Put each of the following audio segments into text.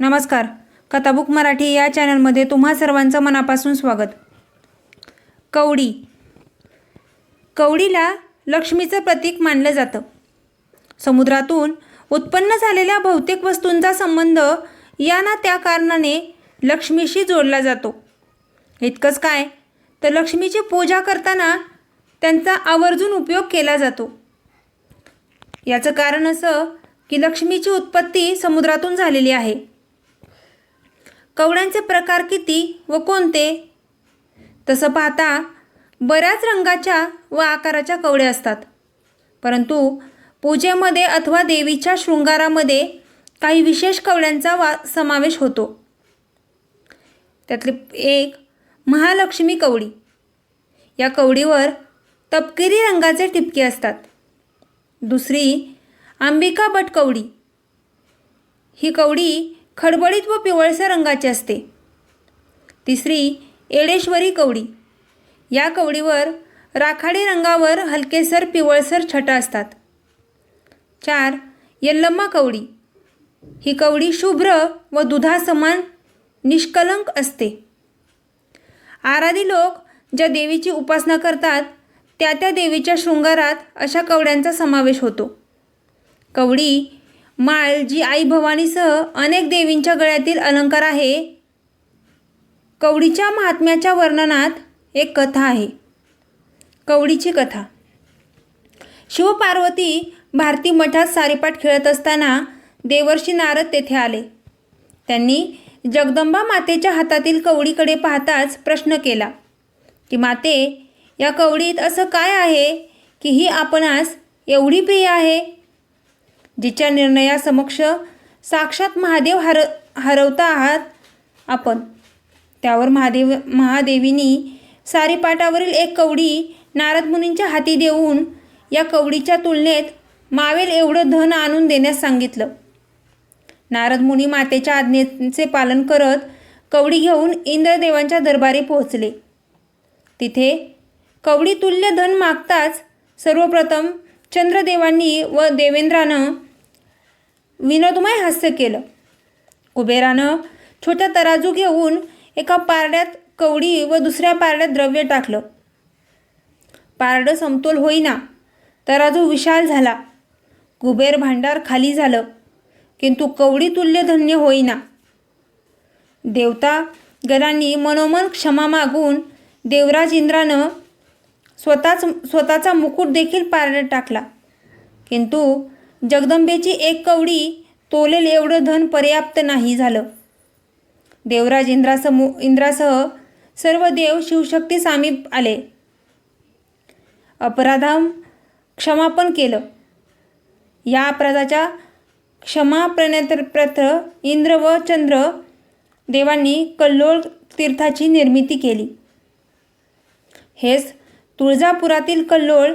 नमस्कार. कथाबुक मराठी या चॅनलमध्ये तुम्हा सर्वांचं मनापासून स्वागत. कवडी. कवडीला लक्ष्मीचं प्रतीक मानलं जातं. समुद्रातून उत्पन्न झालेल्या बहुतेक वस्तूंचा संबंध या ना त्या कारणाने लक्ष्मीशी जोडला जातो. इतकंच काय तर लक्ष्मीची पूजा करताना त्यांचा आवर्जून उपयोग केला जातो. याचं कारण असं की लक्ष्मीची उत्पत्ती समुद्रातून झालेली आहे. कवड्यांचे प्रकार किती व कोणते? तसं पाहता बऱ्याच रंगाच्या व आकाराच्या कवड्या असतात. परंतु पूजेमध्ये अथवा देवीच्या शृंगारामध्ये काही विशेष कवड्यांचा वा समावेश होतो. त्यातली एक महालक्ष्मी कवडी. या कवडीवर तपकिरी रंगाचे टिपके असतात. दुसरी अंबिका भट कवडी. ही कवडी खडबडीत व पिवळसर रंगाची असते. तिसरी एडेश्वरी कवडी. या कवडीवर राखाडी रंगावर हलकेसर पिवळसर छटा असतात. चार यल्लम्मा कवडी. ही कवडी शुभ्र व दुधासमान निष्कलंक असते. आराधी लोक ज्या देवीची उपासना करतात त्या त्या देवीच्या शृंगारात अशा कवड्यांचा समावेश होतो. कवडी माळ जी आई भवानीसह अनेक देवींच्या गळ्यातील अलंकार आहे कवडीच्या महात्म्याच्या वर्णनात एक कथा आहे. कवडीची कथा. शिवपार्वती भारती मठात सारीपाट खेळत असताना देवर्षी नारद तेथे आले. त्यांनी जगदंबा मातेच्या हातातील कवडीकडे पाहताच प्रश्न केला की माते या कवडीत असं काय आहे की ही आपणास एवढी प्रिय आहे? जिच्या निर्णयासमक्ष साक्षात महादेव हर हरवता आहात आपण. त्यावर महादेव महादेवीनी सारीपाटावरील एक कवडी नारद मुनींच्या हाती देऊन या कवडीच्या तुलनेत मावेल एवढं धन आणून देण्यास सांगितलं. नारद मुनी मातेच्या आज्ञेचे पालन करत कवडी घेऊन इंद्रदेवांच्या दरबारी पोहोचले. तिथे कवडी तुल्य धन मागताच सर्वप्रथम चंद्रदेवांनी व देवेंद्रानं विनोदमय हास्य केलं. कुबेरानं छोटा तराजू घेऊन एका पारड्यात कवडी व दुसऱ्या पारड्यात द्रव्य टाकलं. पारडं समतोल होईना तराजू विशाल झाला. कुबेर भांडार खाली झालं किंतु कवडी तुल्य धन्य होईना. देवता गणांनी मनोमन क्षमा मागून देवराज इंद्रानं स्वतःच स्वतःचा मुकुट देखील पारड्यात टाकला. किंतु जगदंबेची एक कवडी तोलेल एवढं धन पर्याप्त नाही झालं. देवराज इंद्रासमू इंद्रासह सर्व देव शिवशक्ती सामीप आले. अपराधाम क्षमापण केलं. या अपराधाच्या क्षमा प्रत्र इंद्र व चंद्र देवांनी कल्लोळ तीर्थाची निर्मिती केली. हेच तुळजापुरातील कल्लोळ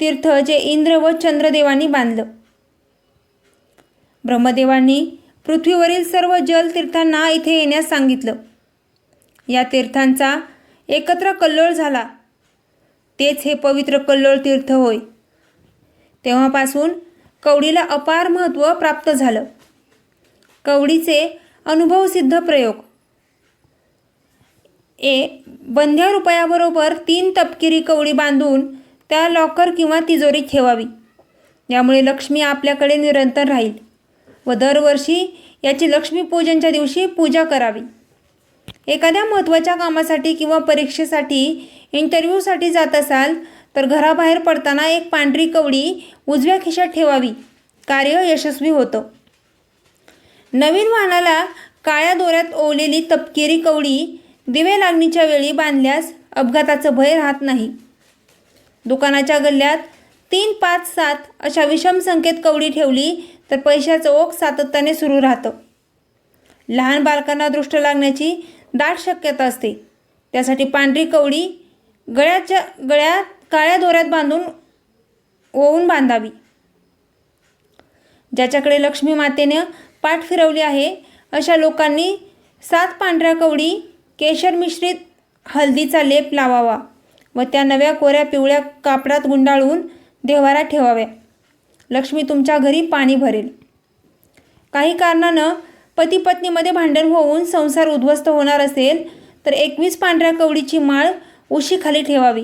तीर्थ जे इंद्र व चंद्रदेवांनी बांधलं. ब्रह्मदेवांनी पृथ्वीवरील सर्व जलतीर्थांना इथे येण्यास सांगितलं. या तीर्थांचा एकत्र कल्लोळ झाला. तेच हे पवित्र कल्लोळ तीर्थ होय. तेव्हापासून कवडीला अपार महत्त्व प्राप्त झालं. कवडीचे अनुभवसिद्ध प्रयोग. ए बंध्या रुपयाबरोबर तीन तपकिरी कवडी बांधून त्या लॉकर किंवा तिजोरीत ठेवावी. यामुळे लक्ष्मी आपल्याकडे निरंतर राहील व दरवर्षी याची लक्ष्मीपूजनच्या दिवशी पूजा करावी. एखाद्या महत्त्वाच्या कामासाठी किंवा परीक्षेसाठी इंटरव्ह्यूसाठी जात असाल तर घराबाहेर पडताना एक पांढरी कवडी उजव्या खिशात ठेवावी. कार्य यशस्वी होतं. नवीन वाहनाला काळ्या दोऱ्यात ओवलेली तपकिरी कवडी दिवे लागणीच्या वेळी बांधल्यास अपघाताचं भय राहत नाही. दुकानाच्या गल्ल्यात तीन पाच सात अशा विषम संख्येत कवडी ठेवली तर पैशाचं ओघ सातत्याने सुरू राहतं. लहान बालकांना दृष्ट लागण्याची दाट शक्यता असते. त्यासाठी पांढरी कवडी गळ्याच्या गळ्यात काळ्या दोऱ्यात बांधून ओवून बांधावी. ज्याच्याकडे लक्ष्मी मातेनं पाठ फिरवली आहे अशा लोकांनी सात पांढऱ्या कवडी केशर मिश्रित हळदीचा लेप लावावा. व त्या नव्या कोऱ्या पिवळ्या कापडात गुंडाळून देवारात ठेवाव्या. लक्ष्मी तुमच्या घरी पाणी भरेल. काही कारणानं पती पत्नीमध्ये भांडण होऊन संसार उद्ध्वस्त होणार असेल तर एकवीस पांढऱ्या कवडीची माळ उशीखाली ठेवावी.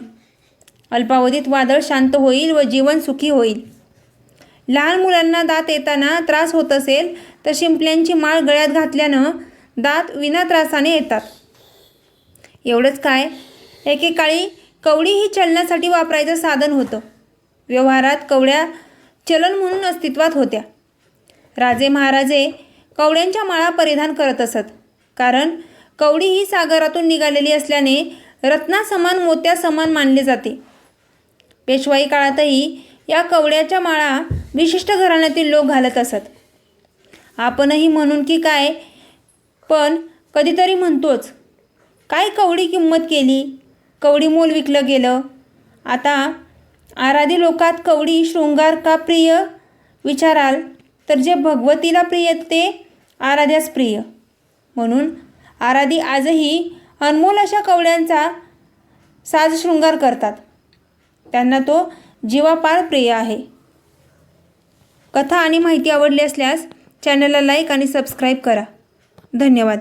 अल्पावधीत वादळ शांत होईल व जीवन सुखी होईल. लहान मुलांना दात येताना त्रास होत असेल तर शिंपल्यांची माळ गळ्यात घातल्यानं दात विना त्रासाने येतात. एवढंच काय? एकेकाळी कवडी ही चलनासाठी वापरायचं साधन होतं. व्यवहारात कवड्या चलन म्हणून अस्तित्वात होत्या. राजे महाराजे कवड्यांच्या माळा परिधान करत असत. कारण कवडी ही सागरातून निघालेली असल्याने रत्नासमान मोत्या समान मानले जाते. पेशवाई काळातही या कवड्याच्या माळा विशिष्ट घराण्यातील लोक घालत असत. आपणही म्हणून की काय? पण कधीतरी म्हणतोच काय कवडी किंमत केली? कवडी मोल विकलं गेलं. आता आराधी लोकात कवडी शृंगार का प्रिय? विचाराल तर जे भगवतीला प्रिय ते आराध्यास प्रिय. म्हणून आराधी आजही अनमोल अशा कवड्यांचा साज शृंगार करतात. त्यांना तो जीवापार प्रिय आहे. कथा आणि माहिती आवडली असल्यास चॅनलला लाईक आणि सबस्क्राईब करा. धन्यवाद.